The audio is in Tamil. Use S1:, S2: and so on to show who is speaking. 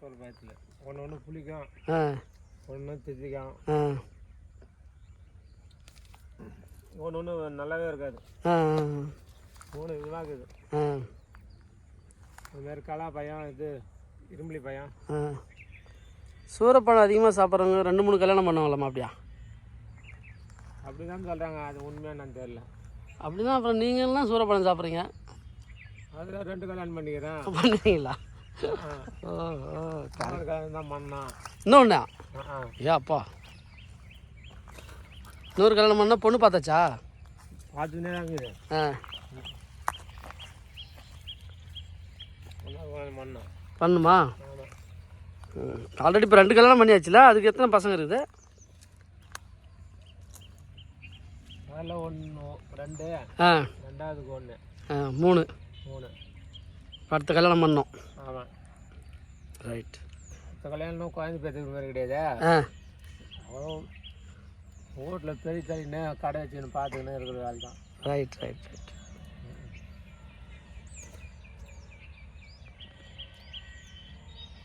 S1: ஒன்று ஒன்று புளிக்கும்.
S2: ஆ.
S1: ஒன்று திதிக்கும்
S2: ஆ.
S1: ஒன்று ஒன்று நல்லாவே இருக்காது.
S2: ஆ.
S1: மூணு இதுவாக இருக்குது
S2: ஆ
S1: அதுமாரி கலா பையன் இது இரும்புலி பையன்
S2: ஆ. சூரப்பழம் அதிகமாக சாப்பிட்றவங்க ரெண்டு மூணு கல்யாணம் பண்ணுவாங்களாம்மா அப்படியா?
S1: அப்படி தான் சொல்கிறாங்க அது உண்மையாக நான் தெரில
S2: அப்படின்னா அப்புறம் நீங்கள்லாம் சூரப்பழம் சாப்பிட்றீங்க?
S1: அதில் ரெண்டு கல்யாணம் பண்ணிக்கிறேன்.
S2: பண்ணுவீங்களா இன்னொன்று ஏ அப்பா. இன்னொரு கல்யாணம் பண்ணால் பொண்ணு பார்த்தாச்சா?
S1: பார்த்துனே
S2: ஆ. பண்ணுமா? ஆல்ரெடி இப்போ ரெண்டு கல்யாணம் பண்ணியாச்சுல அதுக்கு எத்தனை பசங்க இருக்குது?
S1: ரெண்டு.
S2: ஆ.
S1: ரெண்டாவதுக்கு ஒன்று
S2: ஆ மூணு.
S1: மூணு.
S2: அடுத்த கல்யாணம் பண்ணோம்.
S1: ஆமாம்
S2: ரைட்
S1: இந்த கல்யாணம் குழந்தை பேத்துக்கு மாதிரி கிடையாது? அவன் வீட்டில் பெரிய தள்ளின்னு கடை வச்சுன்னு பார்த்துக்கின்னு இருக்கிற வேலை தான்.
S2: Right right right